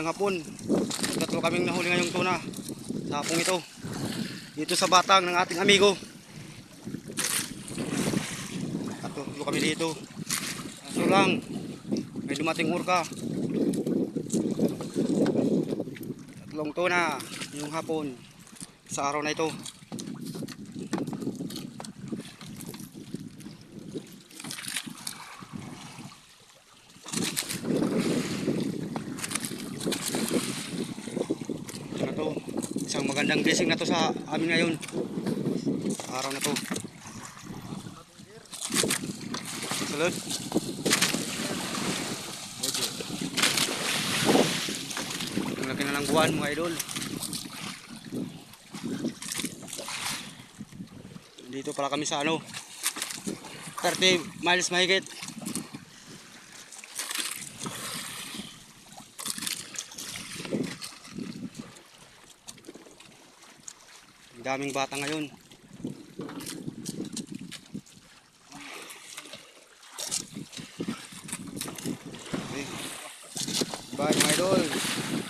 ng hapon. Tatlo kaming nahuli ngayong tuna. Sa hapong ito. Dito sa batang ng ating amigo. Tatlo kami dito. Kaso lang, may dumating urka. Tatlong tuna yung hapon sa araw na ito. To. Isang magandang blessing na to sa amin ngayon. Araw na to. Salud. Ang laki na ng buwan mga idol. Dito pala kami sa ano. 30 miles mahigit. Daming bata ngayon. Bye mga idol.